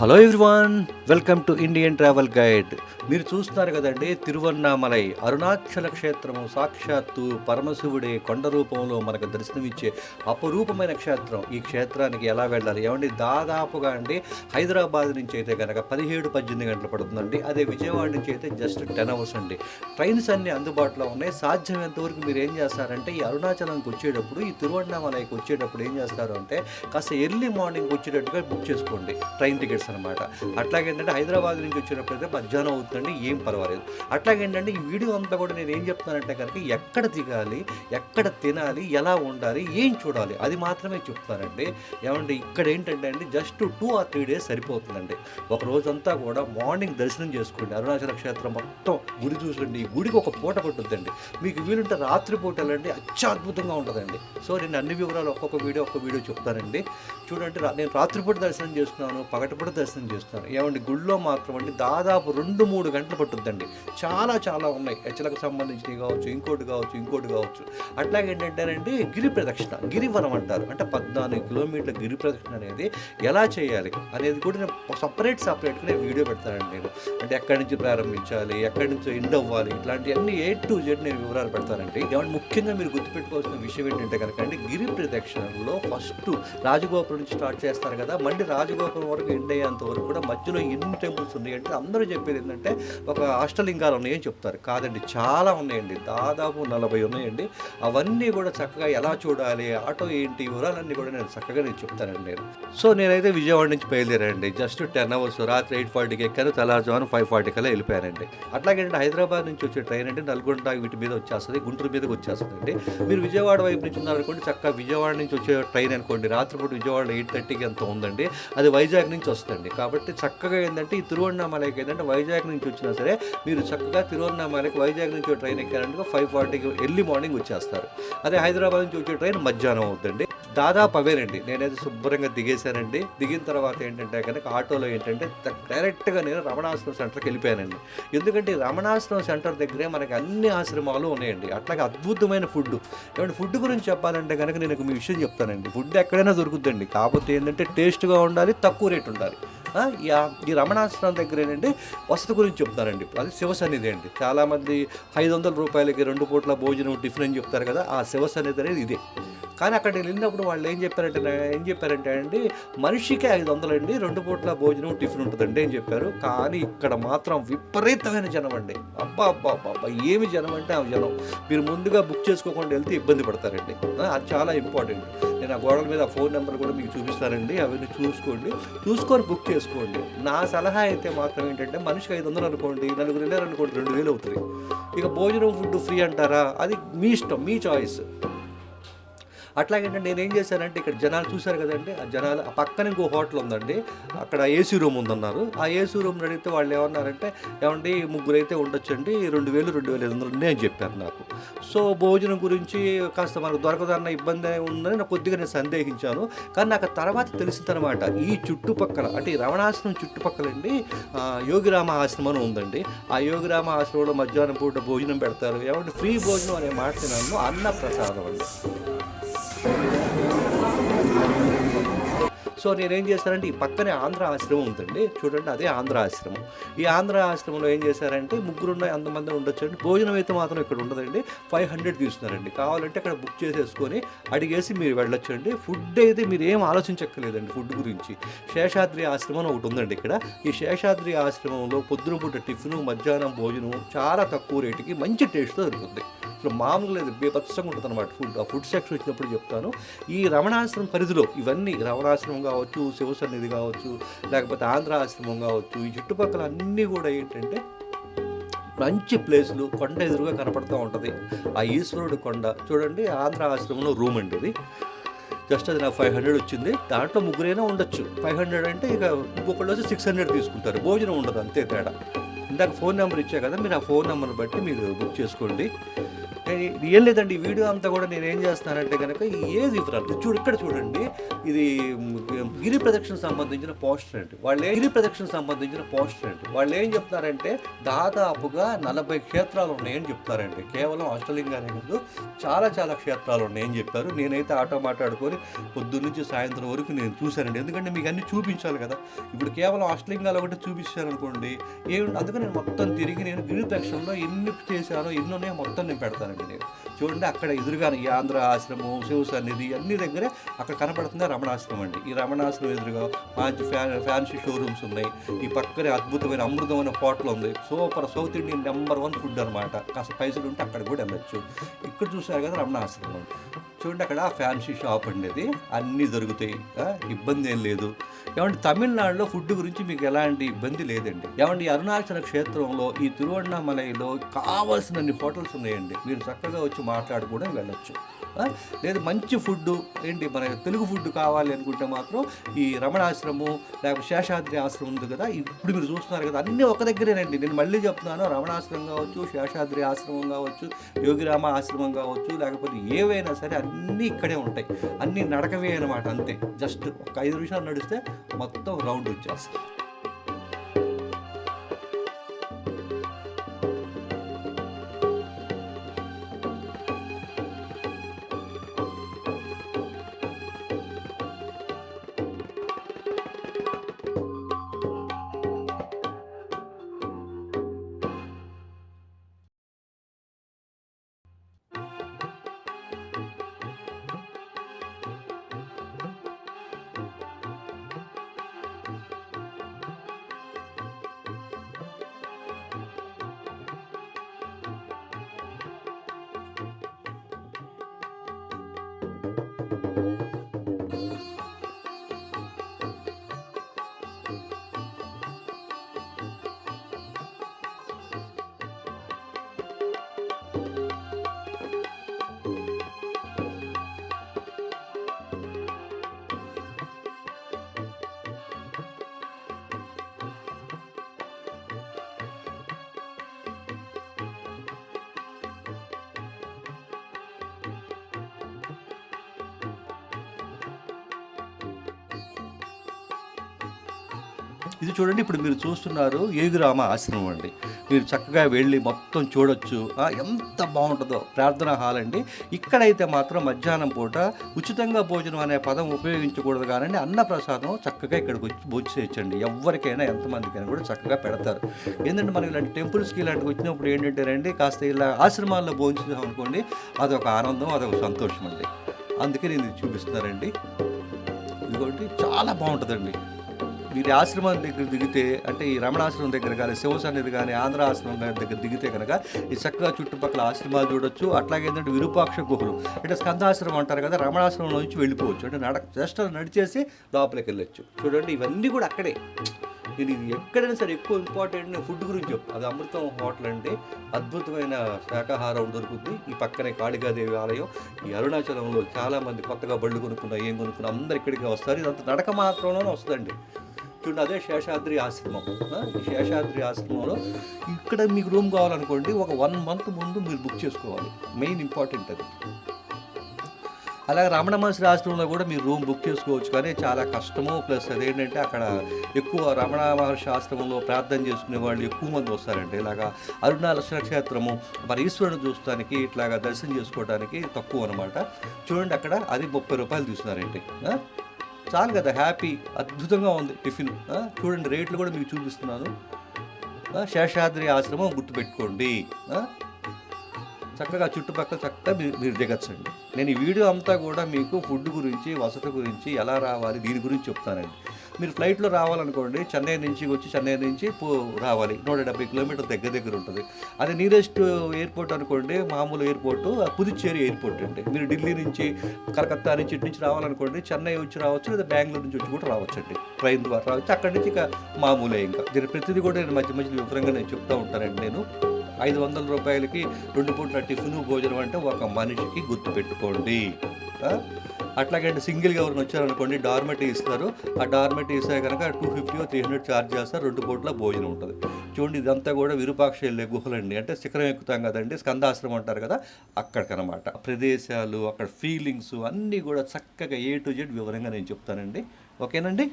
Hello everyone welcome to Indian travel guide. మీరు చూస్తున్నారు కదండి తిరువన్నామలై అరుణాచల క్షేత్రము సాక్షాత్తు పరమశివుడే కొండ రూపంలో మనకు దర్శనమిచ్చే అపరూపమైన క్షేత్రం. ఈ క్షేత్రానికి ఎలా వెళ్ళాలి? ఏమండి? దాదాపుగా అండి హైదరాబాద్ నుంచి అయితే కనుక పదిహేడు పద్దెనిమిది గంటలు పడుతుందండి. అదే విజయవాడ నుంచి అయితే జస్ట్ టెన్ అవర్స్ అండి. ట్రైన్స్ అన్ని అందుబాటులో ఉన్నాయి. సాధ్యమైనంత వరకు మీరు ఏం చేస్తారంటే ఈ అరుణాచలంకి వచ్చేటప్పుడు ఈ తిరువన్నామలైకి వచ్చేటప్పుడు ఏం చేస్తారు అంటే కాస్త ఎర్లీ మార్నింగ్ వచ్చేటట్టుగా బుక్ చేసుకోండి. ట్రైన్ టికెట్స్ అనమాట అట్లాగే ఏంటంటే హైదరాబాద్ నుంచి వచ్చేటప్పుడు అయితే మధ్యాహ్నం అవుతుందండి ఏం పర్వాలేదు. అట్లాగే ఏంటంటే ఈ వీడియో అంతా కూడా నేను ఏం చెప్తానంటే కనుక ఎక్కడ దిగాలి ఎక్కడ తినాలి ఎలా ఉండాలి ఏం చూడాలి అది మాత్రమే చెప్తానండి ఏమంటే ఇక్కడ ఏంటంటే అండి just two or three days సరిపోతుందండి. ఒక రోజంతా కూడా మార్నింగ్ దర్శనం చేసుకోండి. అరుణాచల క్షేత్రం మొత్తం గుడి చూసండి ఈ గుడికి ఒక పూట పట్టుద్దండి. మీకు వీలుంటే రాత్రి పూట వెళ్ళండి అత్యద్భుతంగా ఉంటుందండి. సో నేను అన్ని వివరాలు ఒక్కొక్క వీడియో ఒక్కొక్క వీడియో చెప్తానండి. చూడండి నేను రాత్రిపూట దర్శనం చేస్తున్నాను పగటిపూట దర్శనం చేస్తున్నాను ఏమండి గుళ్ళో మాత్రం అండి దాదాపు రెండు మూడు గంటలు పట్టుద్దండి. చాలా చాలా ఉన్నాయి. హెచ్చలకు సంబంధించినవి కావచ్చు ఇంకోటి కావచ్చు ఇంకోటి కావచ్చు. అట్లాగే ఏంటంటేనండి గిరి ప్రదక్షిణ గిరివరం అంటారు. అంటే పద్నాలుగు కిలోమీటర్ల గిరి ప్రదక్షిణ అనేది ఎలా చేయాలి అనేది కూడా నేను సపరేట్ సపరేట్గా నేను వీడియో పెడతానండి నేను. అంటే ఎక్కడి నుంచి ప్రారంభించాలి ఎక్కడి నుంచి ఎండ్ అవ్వాలి ఇట్లాంటివన్నీ ఏ టు జెడ్ నేను వివరాలు పెడతానండి. ఏమంటే ముఖ్యంగా మీరు గుర్తుపెట్టుకోవాల్సిన విషయం ఏంటంటే కనుక అండి గిరి ప్రదక్షిణలో ఫస్ట్ రాజగోపురం నుంచి స్టార్ట్ చేస్తారు కదా మళ్ళీ రాజగోపురం వరకు ఎండ్ అయ్యేంత వరకు కూడా మధ్యలో ఎన్ని టెంపుల్స్ ఉన్నాయి అంటే అందరూ చెప్పేది ఏంటంటే ఒక అష్టలింగాలు ఉన్నాయని చెప్తారు. కాదండి చాలా ఉన్నాయండి. దాదాపు నలభై ఉన్నాయండి. అవన్నీ కూడా చక్కగా ఎలా చూడాలి ఆటో ఏంటి వివరాలన్నీ కూడా నేను చక్కగా నేను చెప్తానండి నేను. సో నేనైతే విజయవాడ నుంచి బయలుదేరానండి. జస్ట్ టెన్ అవర్స్ రాత్రి ఎయిట్ ఫార్టీకి ఎక్కాను. తెల్లారుజామున ఫైవ్ ఫార్టీ కల్లా వెళ్ళిపోయానండి. అట్లాగే హైదరాబాద్ నుంచి వచ్చే ట్రైన్ అంటే నల్గొండ వీటి మీద వచ్చేస్తుంది గుంటూరు మీదకి వచ్చేస్తుందండి. మీరు విజయవాడ వైపు నుంచి ఉన్నారనుకోండి చక్కగా విజయవాడ నుంచి వచ్చే ట్రైన్ అనుకోండి రాత్రిపూట విజయవాడ ఎయిట్ థర్టీకి ఎంత ఉందండి అది వైజాగ్ నుంచి వస్తుంది కాబట్టి చక్కగా ఏంటంటే ఈ తిరువണ്ണామలైకి ఏంటంటే వైజాగ్ నుంచి వచ్చినా సరే మీరు చక్కగా తిరువన్నామలైకి వైజాగ్ నుంచి ట్రైన్ ఎక్కారంటే ఫైవ్ ఫార్టీకి ఎర్లీ మార్నింగ్ వచ్చేస్తారు. అదే హైదరాబాద్ నుంచి వచ్చే ట్రైన్ మధ్యాహ్నం అవుతుంది దాదాపు అవేనండి. నేనైతే శుభ్రంగా దిగేశానండి. దిగిన తర్వాత ఏంటంటే కనుక ఆటోలో ఏంటంటే డైరెక్ట్గా నేను రమణాశ్రమం సెంటర్కి వెళ్ళిపోయానండి. ఎందుకంటే ఈ రమణాశ్రమం సెంటర్ దగ్గరే మనకి అన్ని ఆశ్రమాలు ఉన్నాయండి. అట్లాగే అద్భుతమైన ఫుడ్. ఏమంటే ఫుడ్ గురించి చెప్పాలంటే కనుక నేను ఒక మీ విషయం చెప్తానండి. ఫుడ్ ఎక్కడైనా దొరుకుతుందండి. కాకపోతే ఏంటంటే టేస్ట్గా ఉండాలి తక్కువ రేట్ ఉండాలి. ఈ ఈ రమణాశ్రమం దగ్గర ఏంటంటే వసతి గురించి చెప్తారండి అది శివసన్నిధి అండి. చాలామంది ఐదు వందల రూపాయలకి రెండు పూట్ల భోజనం టిఫిన్ అని చెప్తారు కదా ఆ శివసన్నిధి అనేది ఇదే. కానీ అక్కడికి వెళ్ళినప్పుడు వాళ్ళు ఏం చెప్పారంటే ఏం చెప్పారంటే అండి మనిషికి ఐదు వందలు అండి రెండు పూట్ల భోజనం టిఫిన్ ఉంటుందండి అని చెప్పారు. కానీ ఇక్కడ మాత్రం విపరీతమైన జనం అండి. అబ్బా అబ్బా అబ్బా అబ్బా ఏమి జనం అంటే ఆ జనం. మీరు ముందుగా బుక్ చేసుకోకుండా వెళ్తే ఇబ్బంది పడతారండి. అది చాలా ఇంపార్టెంట్. నేను ఆ గోడల మీద ఆ ఫోన్ నెంబర్ కూడా మీకు చూపిస్తానండి. అవన్నీ చూసుకోండి. చూసుకొని బుక్ చేసుకోండి. నా సలహా అయితే మాత్రం ఏంటంటే మనిషికి ఐదు వందలు అనుకోండి నలుగురు వెళ్ళారనుకోండి రెండు వేలు అవుతుంది ఇక భోజనం ఫుడ్ ఫ్రీ అంటారా? అది మీ ఇష్టం మీ చాయిస్. అట్లాగేంటే నేను ఏం చేశానంటే ఇక్కడ జనాలు చూశారు కదండి ఆ జనాలు ఆ పక్కన ఇంకో హోటల్ ఉందండి అక్కడ ఏసీ రూమ్ ఉందన్నారు. ఆ ఏసీ రూమ్ అడిగితే వాళ్ళు ఏమన్నారంటే ఏమండి ముగ్గురు అయితే ఉండొచ్చండి రెండు వేలు రెండు వేల ఐదు వందలు ఉంది అని చెప్పారు నాకు. సో భోజనం గురించి కాస్త మనకు దొరకదన్న ఇబ్బంది ఉందని నాకు కొద్దిగా నేను సందేహించాను. కానీ నాకు తర్వాత తెలిసిందనమాట ఈ చుట్టుపక్కల అంటే ఈ రమణాశ్రమం చుట్టుపక్కలండి యోగిరామ ఆశ్రమం అని ఉందండి. ఆ యోగిరామ ఆశ్రమంలో మధ్యాహ్నం పూట భోజనం పెడతారు. ఏమంటే ఫ్రీ భోజనం అనే మాట అన్న ప్రసాదం అండి. సో నేనేం చేశానంటే ఈ పక్కనే ఆంధ్ర ఆశ్రమం ఉందండి. చూడండి అదే ఆంధ్ర ఆశ్రమం. ఈ ఆంధ్ర ఆశ్రమంలో ఏం చేశారంటే ముగ్గురున్న అంతమంది ఉండొచ్చు అండి భోజనం అయితే మాత్రం ఇక్కడ ఉండదండి. ఫైవ్ హండ్రెడ్ తీసుకున్నారండి. కావాలంటే అక్కడ బుక్ చేసేసుకొని అడిగేసి మీరు వెళ్ళొచ్చండి. ఫుడ్ అయితే మీరు ఏం ఆలోచించక్కర్లేదండి ఫుడ్ గురించి. శేషాద్రి ఆశ్రమం ఒకటి ఉందండి ఇక్కడ. ఈ శేషాద్రి ఆశ్రమంలో పొద్దున పూట టిఫిన్ మధ్యాహ్నం భోజనం చాలా తక్కువ రేటుకి మంచి టేస్ట్తో దొరుకుతుంది. అసలు మామూలు లేదు బీభత్సంగా ఉంటుంది అనమాట ఫుడ్ ఆ ఫుడ్ సెక్షన్ వచ్చినప్పుడు చెప్తాను. ఈ రమణాశ్రమం పరిధిలో ఇవన్నీ రమణాశ్రమం కావచ్చు శివసన్నిధి కావచ్చు లేకపోతే ఆంధ్ర ఆశ్రమం కావచ్చు ఈ చుట్టుపక్కల అన్నీ కూడా ఏంటంటే మంచి ప్లేసులు కొండ ఎదురుగా కనపడుతూ ఉంటుంది. ఆ ఈశ్వరుడు కొండ. చూడండి ఆంధ్ర ఆశ్రమంలో రూమ్ అండి ఇది. జస్ట్ అది నాకు ఫైవ్ హండ్రెడ్ వచ్చింది. దాంట్లో ముగ్గురైనా ఉండొచ్చు. ఫైవ్ హండ్రెడ్ అంటే ఇక ఇంకొకళ్ళు వచ్చి సిక్స్ హండ్రెడ్ తీసుకుంటారు. భోజనం ఉండదు అంతే తేడా. ఇందాక ఫోన్ నెంబర్ ఇచ్చా కదా మీరు ఆ ఫోన్ నెంబర్ బట్టి మీరు బుక్ చేసుకోండి. ఏ- ఏం లేదండి. ఈ వీడియో అంతా కూడా నేను ఏం చేస్తానంటే కనుక ఈ ఏజ్ వివరాలు చూడు ఇక్కడ చూడండి. ఇది గిరి ప్రదక్షిణ సంబంధించిన పోస్టర్ అండి. వాళ్ళు గిరి ప్రదక్షిణ సంబంధించిన పోస్టర్ అండి. వాళ్ళు ఏం చెప్తారంటే దాదాపుగా నలభై క్షేత్రాలు ఉన్నాయని చెప్తారండి కేవలం అష్టలింగానే కాదు చాలా చాలా క్షేత్రాలు ఉన్నాయని చెప్పారు. నేనైతే ఆటో మాట్లాడుకొని పొద్దున్నుంచి సాయంత్రం వరకు నేను చూశానండి. ఎందుకంటే మీకు అన్ని చూపించాలి కదా. ఇప్పుడు కేవలం అష్టలింగాలు ఒకటి చూపించాను అనుకోండి ఏ అందుకని నేను మొత్తం తిరిగి నేను గిరి ప్రదక్షిణలో ఎన్ని చేశానో ఎన్ని ఉన్నాయో మొత్తం నేను పెడతానండి నేను. చూడండి అక్కడ ఎదురుగా ఈ ఆంధ్ర ఆశ్రమం శివ సన్నిధి అన్ని దగ్గరే అక్కడ కనపడుతుంది రమణాశ్రమం అండి. ఈ రమణాశ్రమం ఎదురుగా మంచి ఫ్యాన్ ఫ్యాన్సీ షోరూమ్స్ ఉన్నాయి. ఈ పక్కనే అద్భుతమైన అమృతమైన హోటల్ ఉంది. Super south Indian number one food అనమాట కాస్త పైసలు ఉంటే అక్కడ కూడా వెళ్ళొచ్చు ఇక్కడ చూసారు కదా రమణాశ్రమం. చూడండి అక్కడ ఫ్యాన్సీ షాప్ అండి అది. అన్నీ దొరుకుతాయి. ఇబ్బంది ఏం లేదు. ఏమంటే తమిళనాడులో ఫుడ్ గురించి మీకు ఎలాంటి ఇబ్బంది లేదండి? ఏమంటే అరుణాచల క్షేత్రంలో ఈ తిరువణ్ణామలైలో కావలసినన్ని హోటల్స్ ఉన్నాయండి. మీరు చక్కగా వచ్చి మాట్లాడుకోవడం వెళ్ళొచ్చు. లేదు మంచి ఫుడ్ ఏంటి మన తెలుగు ఫుడ్ కావాలి అనుకుంటే మాత్రం ఈ రమణాశ్రమం లేకపోతే శేషాద్రి ఆశ్రమం ఉంది కదా ఇప్పుడు మీరు చూస్తున్నారు కదా అన్నీ ఒక దగ్గరేనండి. నేను మళ్ళీ చెప్తున్నాను రమణాశ్రమం కావచ్చు శేషాద్రి ఆశ్రమం కావచ్చు యోగిరామ ఆశ్రమం కావచ్చు లేకపోతే ఏవైనా సరే అన్నీ ఇక్కడే ఉంటాయి. అన్నీ నడకవే అనమాట అంతే. జస్ట్ ఒక ఐదు నిమిషాలు నడిస్తే మొత్తం రౌండ్ వచ్చేస్తుంది ఇది చూడండి ఇప్పుడు మీరు చూస్తున్నారు ఏగురామ ఆశ్రమం అండి. మీరు చక్కగా వెళ్ళి మొత్తం చూడొచ్చు. ఎంత బాగుంటుందో ప్రార్థనా హాల్ అండి. ఇక్కడైతే మాత్రం మధ్యాహ్నం పూట ఉచితంగా భోజనం అనే పదం ఉపయోగించకూడదు కానీ అన్నప్రసాదం చక్కగా ఇక్కడికి వచ్చి భోజనం చేయొచ్చండి ఎవరికైనా ఎంతమందికైనా కూడా చక్కగా పెడతారు. ఏంటంటే మనం ఇలాంటి టెంపుల్స్కి ఇలాంటివి వచ్చినప్పుడు ఏంటంటే రండి కాస్త ఇలా ఆశ్రమాల్లో భోజనం అనుకోండి అదొక ఆనందం అదొక సంతోషం అండి. అందుకే నేను చూపిస్తున్నారండి చూపిస్తున్నానండి. చాలా బాగుంటుందండి. మీరు ఆశ్రమం దగ్గర దిగితే అంటే ఈ రమణాశ్రమం దగ్గర కానీ శివ సన్నిధి కానీ ఆంధ్ర ఆశ్రమం దగ్గర దిగితే కనుక ఈ చక్కగా చుట్టుపక్కల ఆశ్రమాలు చూడొచ్చు. అట్లాగే ఏంటంటే విరూపాక్ష గుహలు అంటే స్కందాశ్రమం అంటారు కదా రమణాశ్రమం నుంచి వెళ్ళిపోవచ్చు. అంటే నడ జస్ట్ నడిచేసి లోపలికి వెళ్ళొచ్చు. చూడండి ఇవన్నీ కూడా అక్కడే. నేను ఇది ఎక్కడైనా సరే ఎక్కువ ఇంపార్టెంట్ ఫుడ్ గురించి చెప్పు. అది అమృతం హోటల్ అంటే అద్భుతమైన శాకాహారం దొరుకుతుంది. ఈ పక్కనే కాళికాదేవి ఆలయం. ఈ అరుణాచలంలో చాలామంది కొత్తగా బళ్ళు కొనుక్కున్న ఏం కొనుక్కున్న అందరు ఇక్కడికి వస్తారు. ఇదంతా నడక మాత్రంలోనే వస్తుందండి. చూడండి అదే శేషాద్రి ఆశ్రమం. ఈ శేషాద్రి ఆశ్రమంలో ఇక్కడ మీకు రూమ్ కావాలనుకోండి ఒక వన్ మంత్ ముందు మీరు బుక్ చేసుకోవాలి. మెయిన్ ఇంపార్టెంట్ అది. అలాగే రమణ మహర్షి ఆశ్రమంలో కూడా మీరు రూమ్ బుక్ చేసుకోవచ్చు. కానీ చాలా కష్టము. ప్లస్ అదేంటంటే అక్కడ ఎక్కువ రమణ మహర్షి ఆశ్రమంలో ప్రార్థన చేసుకునే వాళ్ళు ఎక్కువ మంది వస్తారండి. ఇలాగా అరుణాచల క్షేత్రము మరి ఈశ్వరుని చూస్తానికి ఇట్లాగా దర్శనం చేసుకోవడానికి తక్కువ అనమాట చూడండి అక్కడ అది ముప్పై రూపాయలు తీసుకున్నారండి చాలు కదా హ్యాపీ అద్భుతంగా ఉంది టిఫిన్. చూడండి రేట్లు కూడా మీకు చూపిస్తున్నాను. శేషాద్రి ఆశ్రమం గుర్తుపెట్టుకోండి. చక్కగా చుట్టుపక్కల చక్కగా మీరు మీరు దిగచ్చండి. నేను ఈ వీడియో అంతా కూడా మీకు ఫుడ్ గురించి వసతి గురించి ఎలా రావాలి దీని గురించి చెప్తానండి. మీరు ఫ్లైట్లో రావాలనుకోండి చెన్నై నుంచి వచ్చి చెన్నై నుంచి పో రావాలి. నూట డెబ్బై కిలోమీటర్ దగ్గర దగ్గర ఉంటుంది. అది నియరెస్ట్ ఎయిర్పోర్ట్ అనుకోండి మామూలు ఎయిర్పోర్ట్ పుదుచ్చేరి ఎయిర్పోర్ట్ అండి. మీరు ఢిల్లీ నుంచి కలకత్తా నుంచి ఇటు నుంచి రావాలనుకోండి చెన్నై వచ్చి రావచ్చు లేదా బెంగళూరు నుంచి వచ్చి కూడా రావచ్చు అండి ట్రైన్ ద్వారా రావచ్చు. అక్కడి నుంచి ఇక మామూలే ఇంకా. దీని ప్రతిదీ కూడా నేను మధ్య మధ్యలో వివరంగా నేను చెప్తూ ఉంటానండి నేను. ఐదు వందల రూపాయలకి రెండు పూట్ల టిఫిన్ భోజనం అంటే ఒక మనిషికి గుర్తు పెట్టుకోండి. అట్లాగే సింగిల్గా ఎవరైనా వచ్చారనుకోండి డార్మెటీ ఇస్తారు. ఆ డార్మెటీ ఇస్తే కనుక two fifty three hundred charge చేస్తారు. రెండు పూట్ల భోజనం ఉంటుంది. చూడండి ఇదంతా కూడా విరూపాక్ష వెళ్ళే గుహలండి. అంటే శిఖరం ఎక్కుతాం కదండి స్కందాశ్రమం అంటారు కదా అక్కడికనమాట. ప్రదేశాలు అక్కడ ఫీలింగ్స్ అన్నీ కూడా చక్కగా ఏ టు జెడ్ వివరంగా నేను చెప్తానండి. ఓకేనండి?